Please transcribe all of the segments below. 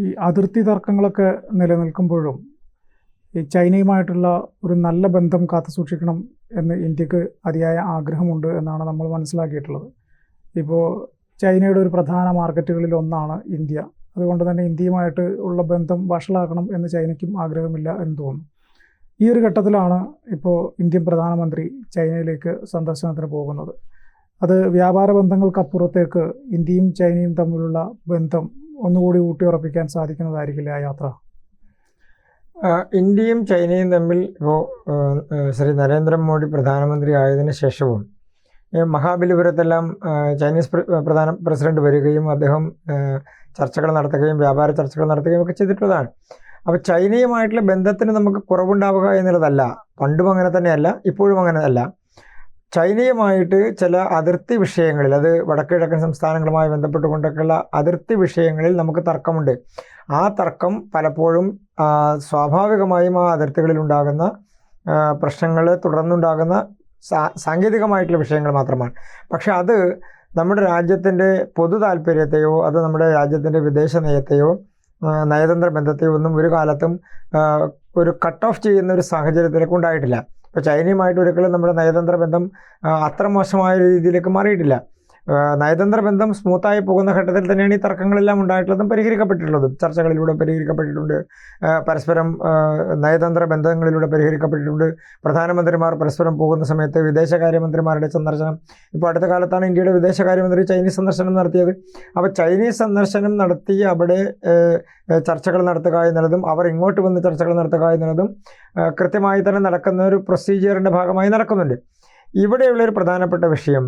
ഈ അതിർത്തി തർക്കങ്ങളൊക്കെ നിലനിൽക്കുമ്പോഴും ഈ ചൈനയുമായിട്ടുള്ള ഒരു നല്ല ബന്ധം കാത്തു സൂക്ഷിക്കണം എന്ന് ഇന്ത്യയ്ക്ക് അതിയായ ആഗ്രഹമുണ്ട് എന്നാണ് നമ്മൾ മനസ്സിലാക്കിയിട്ടുള്ളത്. ഇപ്പോൾ ചൈനയുടെ ഒരു പ്രധാന മാർക്കറ്റുകളിൽ ഒന്നാണ് ഇന്ത്യ. അതുകൊണ്ട് തന്നെ ഇന്ത്യയുമായിട്ട് ഉള്ള ബന്ധം വഷളാക്കണം എന്ന് ചൈനയ്ക്കും ആഗ്രഹമില്ല എന്ന് തോന്നുന്നു. ഈ ഒരു ഘട്ടത്തിലാണ് ഇപ്പോൾ ഇന്ത്യൻ പ്രധാനമന്ത്രി ചൈനയിലേക്ക് സന്ദർശനത്തിന് പോകുന്നത്. അത് വ്യാപാര ബന്ധങ്ങൾക്കപ്പുറത്തേക്ക് ഇന്ത്യയും ചൈനയും തമ്മിലുള്ള ബന്ധം ഒന്നുകൂടി ഊട്ടി ഉറപ്പിക്കാൻ സാധിക്കുന്നതായിരിക്കില്ല ആ യാത്ര? ഇന്ത്യയും ചൈനയും തമ്മിൽ ഇപ്പോൾ ശ്രീ നരേന്ദ്രമോദി പ്രധാനമന്ത്രി ആയതിന് ശേഷവും മഹാബലിപുരത്തെല്ലാം ചൈനീസ് പ്രധാന പ്രസിഡന്റ് വരികയും അദ്ദേഹം ചർച്ചകൾ നടത്തുകയും വ്യാപാര ചർച്ചകൾ നടത്തുകയും ഒക്കെ ചെയ്തിട്ടുള്ളതാണ്. അപ്പോൾ ചൈനയുമായിട്ടുള്ള ബന്ധത്തിന് നമുക്ക് കുറവുണ്ടാവുക എന്നുള്ളതല്ല പണ്ടും അങ്ങനെ തന്നെയല്ല ഇപ്പോഴും അങ്ങനെ അല്ല ചൈനയുമായിട്ട് ചില അതിർത്തി വിഷയങ്ങളിൽ അത് വടക്കുകിഴക്കൻ സംസ്ഥാനങ്ങളുമായി ബന്ധപ്പെട്ടുകൊണ്ടൊക്കെയുള്ള അതിർത്തി വിഷയങ്ങളിൽ നമുക്ക് തർക്കമുണ്ട്. ആ തർക്കം പലപ്പോഴും സ്വാഭാവികമായും ആ അതിർത്തികളിൽ ഉണ്ടാകുന്ന പ്രശ്നങ്ങളെ തുടർന്നുണ്ടാകുന്ന സാങ്കേതികമായിട്ടുള്ള വിഷയങ്ങൾ മാത്രമാണ്. പക്ഷെ അത് നമ്മുടെ രാജ്യത്തിന്റെ പൊതു താല്പര്യത്തെയോ അത് നമ്മുടെ രാജ്യത്തിന്റെ വിദേശ നയത്തെയോ നയതന്ത്ര ബന്ധത്തെയോ ഒന്നും ഒരു കാലത്തും ഒരു കട്ട് ഓഫ് ചെയ്യുന്ന ഒരു സാഹചര്യത്തിലേക്ക് ഉണ്ടായിട്ടില്ല. ഇപ്പോൾ ചൈനയുമായിട്ട് ഒരിക്കലും നമ്മുടെ നയതന്ത്ര ബന്ധം അത്ര മോശമായ രീതിയിലേക്ക് മാറിയിട്ടില്ല. നയതന്ത്ര ബന്ധം സ്മൂത്തായി പോകുന്ന ഘട്ടത്തിൽ തന്നെയാണ് ഈ തർക്കങ്ങളെല്ലാം ഉണ്ടായിട്ടുള്ളതും പരിഹരിക്കപ്പെട്ടിട്ടുള്ളതും. ചർച്ചകളിലൂടെ പരിഹരിക്കപ്പെട്ടിട്ടുണ്ട്. പരസ്പരം നയതന്ത്ര ബന്ധങ്ങളിലൂടെ പരിഹരിക്കപ്പെട്ടിട്ടുണ്ട്. പ്രധാനമന്ത്രിമാർ പരസ്പരം പോകുന്ന സമയത്ത് വിദേശകാര്യമന്ത്രിമാരുടെ സന്ദർശനം. ഇപ്പോൾ അടുത്ത കാലത്താണ് ഇന്ത്യയുടെ വിദേശകാര്യമന്ത്രി ചൈനീസ് സന്ദർശനം നടത്തിയത്. അപ്പോൾ ചൈനീസ് സന്ദർശനം നടത്തി അവിടെ ചർച്ചകൾ നടത്തുക എന്നുള്ളതും അവർ ഇങ്ങോട്ട് വന്ന് ചർച്ചകൾ നടത്തുക എന്നുള്ളതും കൃത്യമായി തന്നെ നടക്കുന്ന ഒരു പ്രൊസീജിയറിന്റെ ഭാഗമായി നടക്കുന്നുണ്ട്. ഇവിടെയുള്ള ഒരു പ്രധാനപ്പെട്ട വിഷയം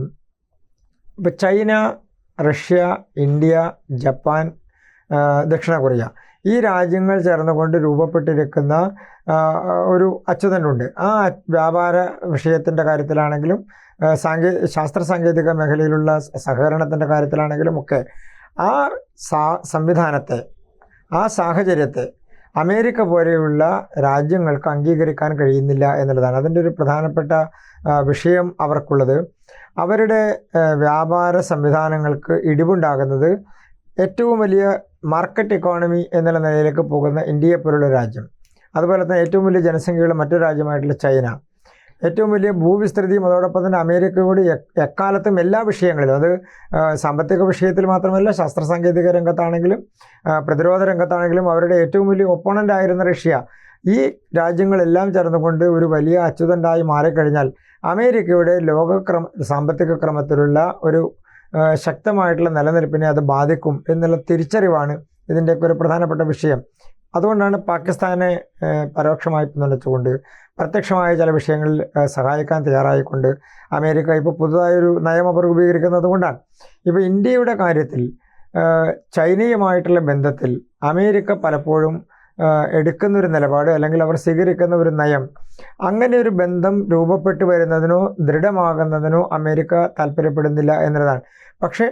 ഇപ്പോൾ ചൈന റഷ്യ ഇന്ത്യ ജപ്പാൻ ദക്ഷിണ കൊറിയ ഈ രാജ്യങ്ങൾ ചേർന്നുകൊണ്ട് രൂപപ്പെട്ടിരിക്കുന്ന ഒരു അച്ചുതണ്ടുണ്ട്. ആ വ്യാപാര വിഷയത്തിന്റെ കാര്യത്തിലാണെങ്കിലും സാങ്കേ ശാസ്ത്ര സാങ്കേതിക മേഖലയിലുള്ള സഹകരണത്തിന്റെ കാര്യത്തിലാണെങ്കിലും ഒക്കെ ആ സംവിധാനത്തെ ആ സാഹചര്യത്തെ അമേരിക്ക പോലെയുള്ള രാജ്യങ്ങൾക്ക് അംഗീകരിക്കാൻ കഴിയുന്നില്ല എന്നുള്ളതാണ്. അതിന്റെ ഒരു പ്രധാനപ്പെട്ട വിഷയം അവർക്കുള്ളത്. അവരുടെ വ്യാപാര സംവിധാനങ്ങൾക്ക് ഇടിവുണ്ടാകുന്നത് ഏറ്റവും വലിയ മാർക്കറ്റ് ഇക്കോണമി എന്നുള്ള നിലയിലേക്ക് പോകുന്ന ഇന്ത്യയെ പോലുള്ള രാജ്യം. അതുപോലെ തന്നെ ഏറ്റവും വലിയ ജനസംഖ്യയുള്ള മറ്റൊരു രാജ്യമായിട്ടുള്ള ചൈന. ഏറ്റവും വലിയ ഭൂവിസ്തൃതിയും അതോടൊപ്പം തന്നെ അമേരിക്കയോട് എക്കാലത്തും എല്ലാ വിഷയങ്ങളിലും അത് സാമ്പത്തിക വിഷയത്തിൽ മാത്രമല്ല ശാസ്ത്ര സാങ്കേതിക രംഗത്താണെങ്കിലും പ്രതിരോധ രംഗത്താണെങ്കിലും അവരുടെ ഏറ്റവും വലിയ ഒപ്പോണന്റ് ആയിരുന്ന റഷ്യ. ഈ രാജ്യങ്ങളെല്ലാം ചേർന്നുകൊണ്ട് ഒരു വലിയ അച്യുതണ്ടായി മാറിക്കഴിഞ്ഞാൽ അമേരിക്കയുടെ ലോകക്രമ സാമ്പത്തിക ക്രമത്തിലുള്ള ഒരു ശക്തമായിട്ടുള്ള നിലനിൽപ്പിനെ അത് ബാധിക്കും എന്നുള്ള തിരിച്ചറിവാണ് ഇതിന്റെയൊക്കെ ഒരു പ്രധാനപ്പെട്ട വിഷയം. അതുകൊണ്ടാണ് പാകിസ്ഥാനെ പരോക്ഷമായി പിന്തുണച്ചുകൊണ്ട് പ്രത്യക്ഷമായ ചില വിഷയങ്ങളിൽ സഹായിക്കാൻ തയ്യാറായിക്കൊണ്ട് അമേരിക്ക ഇപ്പോൾ പുതുതായൊരു നയം അവർ രൂപീകരിക്കുന്നത് കൊണ്ടാണ്. ഇപ്പോൾ ഇന്ത്യയുടെ കാര്യത്തിൽ ചൈനയുമായിട്ടുള്ള ബന്ധത്തിൽ അമേരിക്ക പലപ്പോഴും എടുക്കുന്ന ഒരു നിലപാട് അല്ലെങ്കിൽ അവർ സ്വീകരിക്കുന്ന ഒരു നയം അങ്ങനെ ഒരു ബന്ധം രൂപപ്പെട്ടു വരുന്നതിനോ ദൃഢമാകുന്നതിനോ അമേരിക്ക താല്പര്യപ്പെടുന്നില്ല എന്നുള്ളതാണ്. പക്ഷേ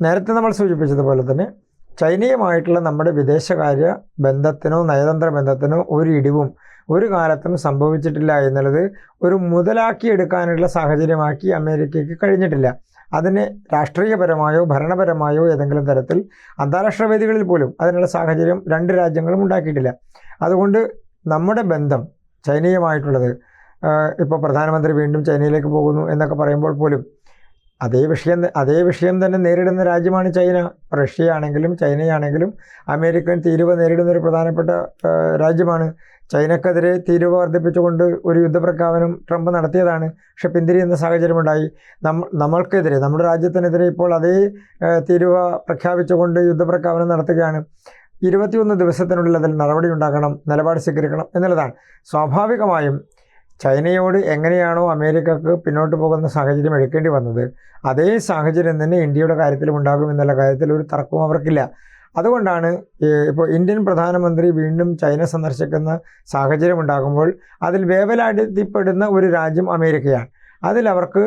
നേരത്തെ നമ്മൾ സൂചിപ്പിച്ചതുപോലെ തന്നെ ചൈനയുമായിട്ടുള്ള നമ്മുടെ വിദേശകാര്യ ബന്ധത്തിനോ നയതന്ത്ര ബന്ധത്തിനോ ഒരു ഇടിവും ഒരു കാലത്തും സംഭവിച്ചിട്ടില്ല എന്നുള്ളത് ഒരു മുതലാക്കി എടുക്കാനുള്ള സാഹചര്യമാക്കി അമേരിക്കയ്ക്ക് കഴിഞ്ഞിട്ടില്ല. അതിന് രാഷ്ട്രീയപരമായോ ഭരണപരമായോ ഏതെങ്കിലും തരത്തിൽ അന്താരാഷ്ട്ര വേദികളിൽ പോലും അതിനുള്ള സാഹചര്യം രണ്ട് രാജ്യങ്ങളും ഉണ്ടാക്കിയിട്ടില്ല. അതുകൊണ്ട് നമ്മുടെ ബന്ധം ചൈനയുമായിട്ടുള്ളത് ഇപ്പോൾ പ്രധാനമന്ത്രി വീണ്ടും ചൈനയിലേക്ക് പോകുന്നു എന്നൊക്കെ പറയുമ്പോൾ പോലും അതേ വിഷയം അതേ വിഷയം തന്നെ നേരിടുന്ന രാജ്യമാണ് ചൈന. റഷ്യ ആണെങ്കിലും ചൈനയാണെങ്കിലും അമേരിക്കൻ തീരുവ നേരിടുന്ന ഒരു പ്രധാനപ്പെട്ട രാജ്യമാണ്. ചൈനക്കെതിരെ തീരുവ വർദ്ധിപ്പിച്ചുകൊണ്ട് ഒരു യുദ്ധപ്രഖ്യാപനം ട്രംപ് നടത്തിയതാണ്. പക്ഷെ പിന്തിരിയുന്ന സാഹചര്യമുണ്ടായി. നമ്മ നമ്മൾക്കെതിരെ നമ്മുടെ രാജ്യത്തിനെതിരെ ഇപ്പോൾ അതേ തീരുവ പ്രഖ്യാപിച്ചുകൊണ്ട് യുദ്ധപ്രഖ്യാപനം നടത്തുകയാണ്. ഇരുപത്തിയൊന്ന് ദിവസത്തിനുള്ളിൽ അതിൽ നടപടി ഉണ്ടാക്കണം നിലപാട് സ്വീകരിക്കണം എന്നുള്ളതാണ്. സ്വാഭാവികമായും ചൈനയോട് എങ്ങനെയാണോ അമേരിക്കക്ക് പിന്നോട്ട് പോകുന്ന സാഹചര്യം എടുക്കേണ്ടി വന്നത് അതേ സാഹചര്യം തന്നെ ഇന്ത്യയുടെ കാര്യത്തിലും ഉണ്ടാകും എന്നുള്ള കാര്യത്തിൽ ഒരു തർക്കവും അവർക്കില്ല. അതുകൊണ്ടാണ് ഇപ്പോൾ ഇന്ത്യൻ പ്രധാനമന്ത്രി വീണ്ടും ചൈന സന്ദർശിക്കുന്ന സാഹചര്യം ഉണ്ടാകുമ്പോൾ അതിൽ വേവലാടിപ്പെടുന്ന ഒരു രാജ്യം അമേരിക്കയാണ്. അതിൽ അവർക്ക്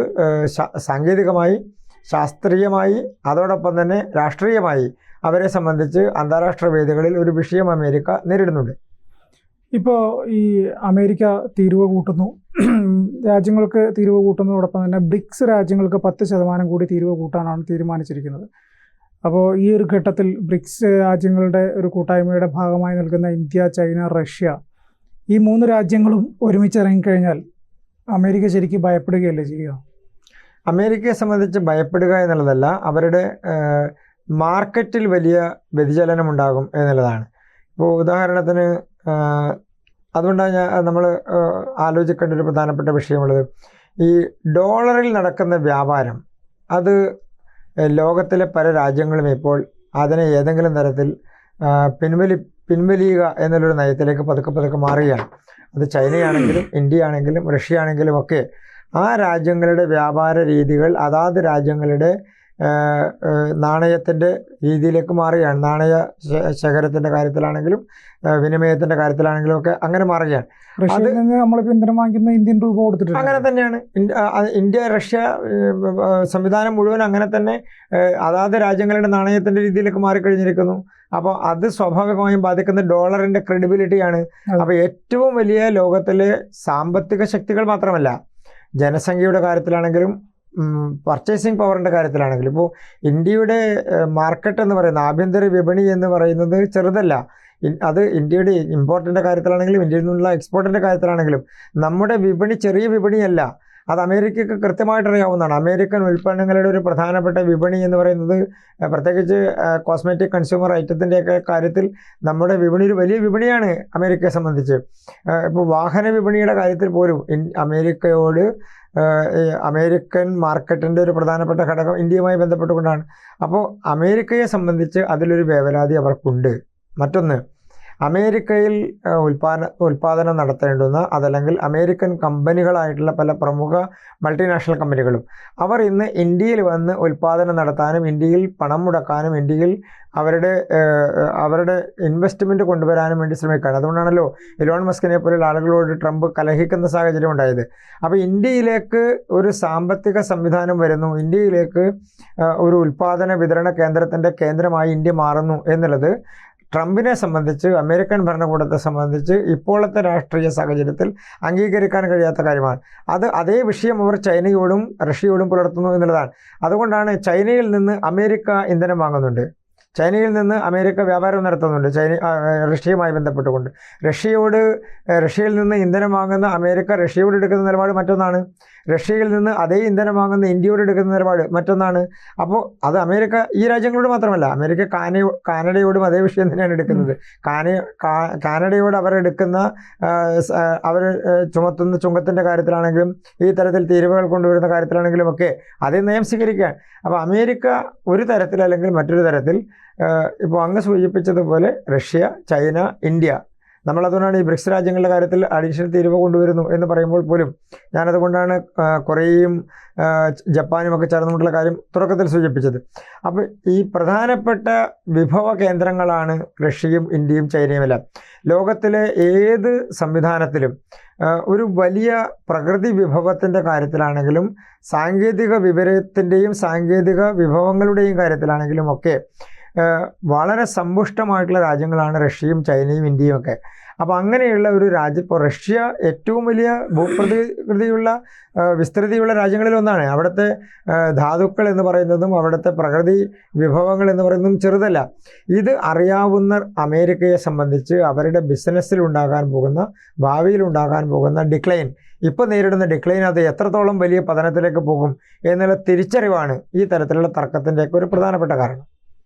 സാങ്കേതികമായി ശാസ്ത്രീയമായി അതോടൊപ്പം തന്നെ രാഷ്ട്രീയമായി അവരെ സംബന്ധിച്ച് അന്താരാഷ്ട്ര വേദികളിൽ ഒരു വിഷയം അമേരിക്ക നേരിടുന്നുണ്ട്. ഇപ്പോൾ ഈ അമേരിക്ക തീരുവ കൂട്ടുന്നു. രാജ്യങ്ങൾക്ക് തീരുവ കൂട്ടുന്നതോടൊപ്പം തന്നെ ബ്രിക്സ് രാജ്യങ്ങൾക്ക് പത്ത് ശതമാനം കൂടി തീരുവ കൂട്ടാനാണ് തീരുമാനിച്ചിരിക്കുന്നത്. അപ്പോൾ ഈ ഒരു ഘട്ടത്തിൽ ബ്രിക്സ് രാജ്യങ്ങളുടെ ഒരു കൂട്ടായ്മയുടെ ഭാഗമായി നിൽക്കുന്ന ഇന്ത്യ ചൈന റഷ്യ ഈ മൂന്ന് രാജ്യങ്ങളും ഒരുമിച്ച് ഇറങ്ങിക്കഴിഞ്ഞാൽ അമേരിക്ക ശരിക്കും ഭയപ്പെടുകയല്ലേ ചെയ്യുക? അമേരിക്കയെ സംബന്ധിച്ച് ഭയപ്പെടുക എന്നുള്ളതല്ല അവരുടെ മാർക്കറ്റിൽ വലിയ വ്യതിചലനം ഉണ്ടാകും എന്നുള്ളതാണ്. ഇപ്പോൾ ഉദാഹരണത്തിന് അതുകൊണ്ടാണ് ഞാൻ നമ്മൾ ആലോചിക്കേണ്ട ഒരു പ്രധാനപ്പെട്ട വിഷയമുള്ളത്. ഈ ഡോളറിൽ നടക്കുന്ന വ്യാപാരം അത് ലോകത്തിലെ പല രാജ്യങ്ങളും ഇപ്പോൾ അതിനെ ഏതെങ്കിലും തരത്തിൽ പിൻവലി പിൻവലിയുക എന്നുള്ളൊരു നയത്തിലേക്ക് പതുക്കെ പതുക്കെ മാറുകയാണ്. അത് ചൈനയാണെങ്കിലും ഇന്ത്യ ആണെങ്കിലും റഷ്യ ആണെങ്കിലും ഒക്കെ ആ രാജ്യങ്ങളുടെ വ്യാപാര രീതികൾ അതാത് രാജ്യങ്ങളുടെ നാണയത്തിന്റെ രീതിയിലേക്ക് മാറുകയാണ്. നാണയ ശേഖരത്തിന്റെ കാര്യത്തിലാണെങ്കിലും വിനിമയത്തിന്റെ കാര്യത്തിലാണെങ്കിലും ഒക്കെ അങ്ങനെ മാറുകയാണ്. അത് നമ്മൾ ഇന്ധനം വാങ്ങിക്കുന്ന ഇന്ത്യൻ രൂപ കൊടുത്തിട്ട് അങ്ങനെ തന്നെയാണ്. ഇന്ത്യ റഷ്യ സംവിധാനം മുഴുവൻ അങ്ങനെ തന്നെ അതാത് രാജ്യങ്ങളുടെ നാണയത്തിന്റെ രീതിയിലേക്ക് മാറിക്കഴിഞ്ഞിരിക്കുന്നു. അപ്പോൾ അത് സ്വാഭാവികമായും ബാധിക്കുന്ന ഡോളറിന്റെ ക്രെഡിബിലിറ്റിയാണ്. അപ്പോൾ ഏറ്റവും വലിയ ലോകത്തിലെ സാമ്പത്തിക ശക്തികൾ മാത്രമല്ല ജനസംഖ്യയുടെ കാര്യത്തിലാണെങ്കിലും പർച്ചേസിങ് പവറിന്റെ കാര്യത്തിലാണെങ്കിൽ ഇപ്പോൾ ഇന്ത്യയുടെ മാർക്കറ്റ് എന്ന് പറയുന്നത് ആഭ്യന്തര വിപണി എന്ന് പറയുന്നത് ചെറുതല്ല. അത് ഇന്ത്യയുടെ ഇമ്പോർട്ടിന്റെ കാര്യത്തിലാണെങ്കിലും ഇന്ത്യയിൽ നിന്നുള്ള എക്സ്പോർട്ടിന്റെ കാര്യത്തിലാണെങ്കിലും നമ്മുടെ വിപണി ചെറിയ വിപണിയല്ല. അത് അമേരിക്കക്ക് കൃത്യമായിട്ട് അറിയാവുന്നതാണ് അമേരിക്കൻ ഉൽപ്പന്നങ്ങളുടെ ഒരു പ്രധാനപ്പെട്ട വിപണി എന്ന് പറയുന്നത് പ്രത്യേകിച്ച് കോസ്മെറ്റിക് കൺസ്യൂമർ ഐറ്റത്തിന്റെയൊക്കെ കാര്യത്തിൽ നമ്മുടെ വിപണി ഒരു വലിയ വിപണിയാണ് അമേരിക്കയെ സംബന്ധിച്ച്. ഇപ്പോൾ വാഹന വിപണിയുടെ കാര്യത്തിൽ പോലും അമേരിക്കയോട് അമേരിക്കൻ മാർക്കറ്റിന്റെ ഒരു പ്രധാനപ്പെട്ട ഘടകം ഇന്ത്യയുമായി ബന്ധപ്പെട്ടുകൊണ്ടാണ്. അപ്പോൾ അമേരിക്കയെ സംബന്ധിച്ച് അതിലൊരു വേവലാതി അവർക്കുണ്ട്. മറ്റൊന്ന് അമേരിക്കയിൽ ഉൽപാദന ഉൽപാദനം നടത്തേണ്ടുന്ന അതല്ലെങ്കിൽ അമേരിക്കൻ കമ്പനികളായിട്ടുള്ള പല പ്രമുഖ മൾട്ടിനാഷണൽ കമ്പനികളും അവർ ഇന്ന് ഇന്ത്യയിൽ വന്ന് ഉൽപാദനം നടത്താനും ഇന്ത്യയിൽ പണം മുടക്കാനും ഇന്ത്യയിൽ അവരുടെ അവരുടെ ഇൻവെസ്റ്റ്മെന്റ് കൊണ്ടുവരാനും വേണ്ടി ശ്രമിക്കുകയാണ്. അതുകൊണ്ടാണല്ലോ ഇലോൺ മസ്കിനെ പോലുള്ള ആളുകളോട് ട്രംപ് കലഹിക്കുന്ന സാഹചര്യം ഉണ്ടായത്. അപ്പോൾ ഇന്ത്യയിലേക്ക് ഒരു സാമ്പത്തിക സംവിധാനം വരുന്നു. ഇന്ത്യയിലേക്ക് ഒരു ഉൽപാദന വിതരണ കേന്ദ്രത്തിന്റെ കേന്ദ്രമായി ഇന്ത്യ മാറുന്നു എന്നുള്ളത് ട്രംപിനെ സംബന്ധിച്ച് അമേരിക്കൻ ഭരണകൂടത്തെ സംബന്ധിച്ച് ഇപ്പോഴത്തെ രാഷ്ട്രീയ സാഹചര്യത്തിൽ അംഗീകരിക്കാൻ കഴിയാത്ത കാര്യമാണ്. അത് അതേ വിഷയം അവർ ചൈനയോടും റഷ്യയോടും പുലർത്തുന്നു എന്നുള്ളതാണ്. അതുകൊണ്ടാണ് ചൈനയിൽ നിന്ന് അമേരിക്ക ഇന്ധനം വാങ്ങുന്നുണ്ട്. ചൈനയിൽ നിന്ന് അമേരിക്ക വ്യാപാരം നടത്തുന്നുണ്ട്. ചൈന റഷ്യയുമായി ബന്ധപ്പെട്ടുകൊണ്ട്. റഷ്യയോട് റഷ്യയിൽ നിന്ന് ഇന്ധനം വാങ്ങുന്ന അമേരിക്ക റഷ്യയോട് എടുക്കുന്ന നിലപാട് മറ്റൊന്നാണ്. റഷ്യയിൽ നിന്ന് അതേ ഇന്ധനം വാങ്ങുന്ന ഇന്ത്യയോട് എടുക്കുന്ന നിലപാട് മറ്റൊന്നാണ്. അപ്പോൾ അത് അമേരിക്ക ഈ രാജ്യങ്ങളോട് മാത്രമല്ല അമേരിക്ക കാനയോ കാനഡയോടും അതേ വിഷയം തന്നെയാണ് എടുക്കുന്നത്. കാന കാനഡയോട് അവർ എടുക്കുന്ന അവർ ചുമത്തുന്ന ചുങ്കത്തിന്റെ കാര്യത്തിലാണെങ്കിലും ഈ തരത്തിൽ തീരുവകൾ കൊണ്ടുവരുന്ന കാര്യത്തിലാണെങ്കിലും ഒക്കെ അതേ നയം സ്വീകരിക്കുകയാണ്. അപ്പോൾ അമേരിക്ക ഒരു തരത്തിൽ അല്ലെങ്കിൽ മറ്റൊരു തരത്തിൽ ഇപ്പോൾ അങ്ങ് സൂചിപ്പിച്ചതുപോലെ റഷ്യ ചൈന ഇന്ത്യ. നമ്മളതുകൊണ്ടാണ് ഈ ബ്രിക്സ് രാജ്യങ്ങളുടെ കാര്യത്തിൽ അഡീഷണൽ തീരുവ കൊണ്ടുവരുന്നു എന്ന് പറയുമ്പോൾ പോലും ഞാനതുകൊണ്ടാണ് കുറേയും ജപ്പാനും ഒക്കെ ചേർന്നുകൊണ്ടുള്ള കാര്യം തുടക്കത്തിൽ സൂചിപ്പിച്ചത്. അപ്പോൾ ഈ പ്രധാനപ്പെട്ട വിഭവ കേന്ദ്രങ്ങളാണ് റഷ്യയും ഇന്ത്യയും ചൈനയും എല്ലാം. ലോകത്തിലെ ഏത് സംവിധാനത്തിലും ഒരു വലിയ പ്രകൃതി വിഭവത്തിന്റെ കാര്യത്തിലാണെങ്കിലും സാങ്കേതിക വിവരത്തിന്റെയും സാങ്കേതിക വിഭവങ്ങളുടെയും കാര്യത്തിലാണെങ്കിലും ഒക്കെ വളരെ സമ്പുഷ്ടമായിട്ടുള്ള രാജ്യങ്ങളാണ് റഷ്യയും ചൈനയും ഇന്ത്യയും ഒക്കെ. അപ്പോൾ അങ്ങനെയുള്ള ഒരു രാജ്യം ഇപ്പോൾ റഷ്യ ഏറ്റവും വലിയ ഭൂപ്രകൃതിയുള്ള വിസ്തൃതിയുള്ള രാജ്യങ്ങളിൽ ഒന്നാണ്. അവിടുത്തെ ധാതുക്കൾ എന്ന് പറയുന്നതും അവിടുത്തെ പ്രകൃതി വിഭവങ്ങൾ എന്ന് പറയുന്നതും ചെറുതല്ല. ഇത് അറിയാവുന്ന അമേരിക്കയെ സംബന്ധിച്ച് അവരുടെ ബിസിനസ്സിൽ ഉണ്ടാകാൻ പോകുന്ന ഭാവിയിൽ ഉണ്ടാകാൻ പോകുന്ന ഡിക്ലൈൻ ഇപ്പോൾ നേരിടുന്ന ഡിക്ലൈൻ അത് എത്രത്തോളം വലിയ പതനത്തിലേക്ക് പോകും എന്നുള്ള തിരിച്ചറിവാണ് ഈ തരത്തിലുള്ള തർക്കത്തിന്റെയൊക്കെ ഒരു പ്രധാനപ്പെട്ട കാരണം.